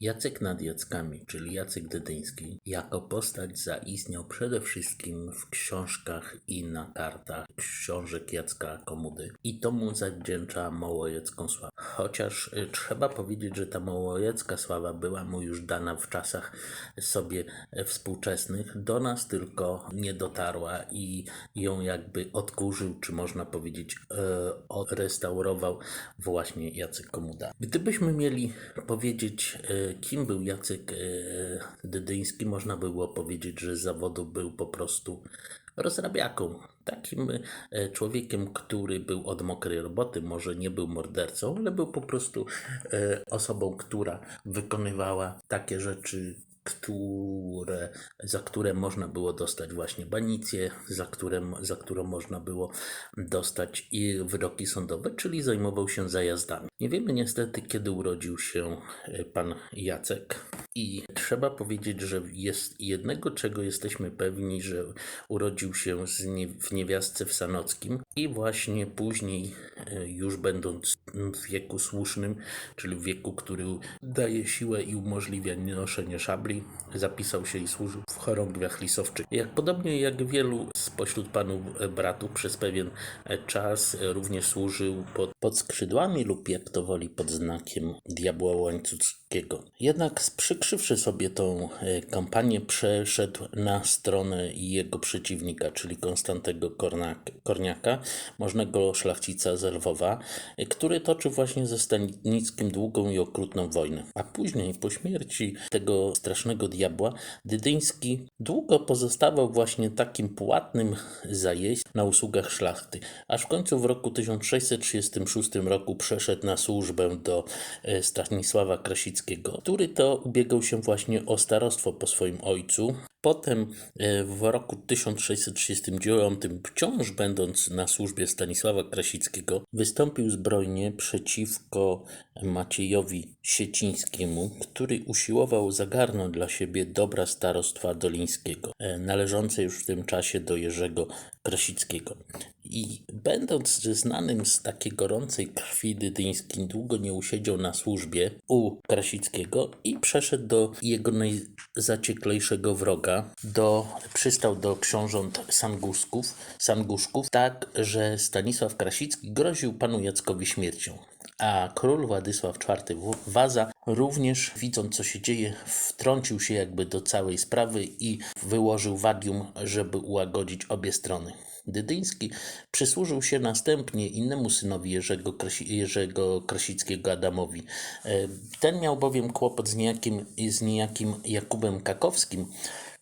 Jacek nad Jackami, czyli Jacek Dedyński, jako postać zaistniał przede wszystkim w książkach i na kartach książek Jacka Komudy i to mu zawdzięcza Mołojecką sławę. Chociaż y, trzeba powiedzieć, że ta Mołojecka sława była mu już dana w czasach sobie współczesnych, do nas tylko nie dotarła i ją jakby odkurzył, czy można powiedzieć e, odrestaurował właśnie Jacek Komuda. Gdybyśmy mieli powiedzieć, e, kim był Jacek e, Dydyński, można by było powiedzieć, że z zawodu był po prostu rozrabiaką. Takim e, człowiekiem, który był od mokrej roboty, może nie był mordercą, ale był po prostu e, osobą, która wykonywała takie rzeczy, które, za które można było dostać właśnie banicję, za, które, za którą można było dostać i wyroki sądowe, czyli zajmował się zajazdami. Nie wiemy niestety, kiedy urodził się e, pan Jacek. I trzeba powiedzieć, że jest jednego, czego jesteśmy pewni, że urodził się w niewiastce w Sanockim i właśnie później, e, już będąc w wieku słusznym, czyli w wieku, który daje siłę i umożliwia noszenie szabli, zapisał się i służył w chorągwiach lisowczych. Jak podobnie jak wielu spośród panów bratów przez pewien czas również służył pod, pod skrzydłami lub jak to woli pod znakiem diabła łańcuckiego. Jednak sprzykrzywszy sobie tą e, kampanię, przeszedł na stronę jego przeciwnika, czyli Konstantego Korniaka, możnego szlachcica z Lwowa, e, który toczył właśnie ze Stanickim długą i okrutną wojnę. A później, po śmierci tego strasznego diabła, Dydyński długo pozostawał właśnie takim płatnym zajeźdźcem na usługach szlachty, aż w końcu w roku 1636 roku przeszedł na służbę do e, Stanisława Krasickiego, który to ubiegał się właśnie o starostwo po swoim ojcu. Potem e, w roku 1639, wciąż będąc na służbie Stanisława Krasickiego, wystąpił zbrojnie przeciwko Maciejowi Siecińskiemu, który usiłował zagarnąć dla siebie dobra starostwa dolińskiego, e, należące już w tym czasie do Jerzego Krasickiego. I będąc znanym z takiej gorącej krwi dydyńskim, długo nie usiedział na służbie u Krasickiego i przeszedł do jego najzacieklejszego wroga, do, przystał do książąt Sanguszków, Sanguszków, tak, że Stanisław Krasicki groził panu Jackowi śmiercią. A król Władysław IV Waza również, widząc co się dzieje, wtrącił się jakby do całej sprawy i wyłożył wadium, żeby ułagodzić obie strony. Dydyński przysłużył się następnie innemu synowi Jerzego, Krasi, Jerzego Krasickiego Adamowi. E, Ten miał bowiem kłopot z niejakim, z niejakim Jakubem Kakowskim,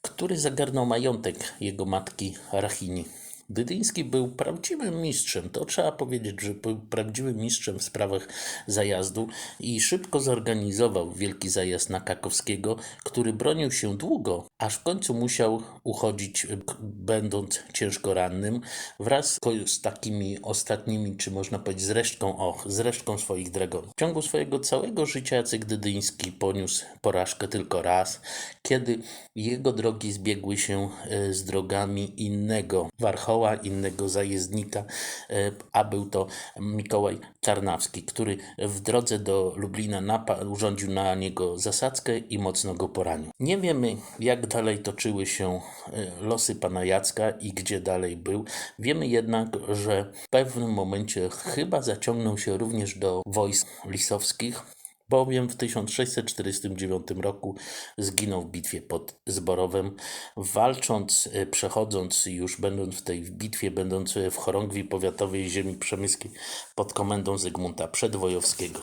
który zagarnął majątek jego matki Rachini. Dydyński był prawdziwym mistrzem, to trzeba powiedzieć, że był prawdziwym mistrzem w sprawach zajazdu i szybko zorganizował wielki zajazd na Kakowskiego, który bronił się długo, aż w końcu musiał uchodzić, k- będąc ciężko rannym, wraz z takimi ostatnimi, czy można powiedzieć z resztką, och, z resztką swoich dragonów. W ciągu swojego całego życia Jacek Dydyński poniósł porażkę tylko raz, kiedy jego drogi zbiegły się e, z drogami innego warchoła, innego zajezdnika, e, a był to Mikołaj Czarnawski, który w drodze do Lublina napa- urządził na niego zasadzkę i mocno go poranił. Nie wiemy, jak dalej toczyły się e, losy pana Jacka i gdzie dalej był. Wiemy jednak, że w pewnym momencie chyba zaciągnął się również do wojsk lisowskich, bowiem w 1649 roku zginął w bitwie pod Zborowem, walcząc, e, przechodząc już będąc w tej bitwie, będąc w chorągwi powiatowej ziemi przemyskiej pod komendą Zygmunta Przedwojowskiego.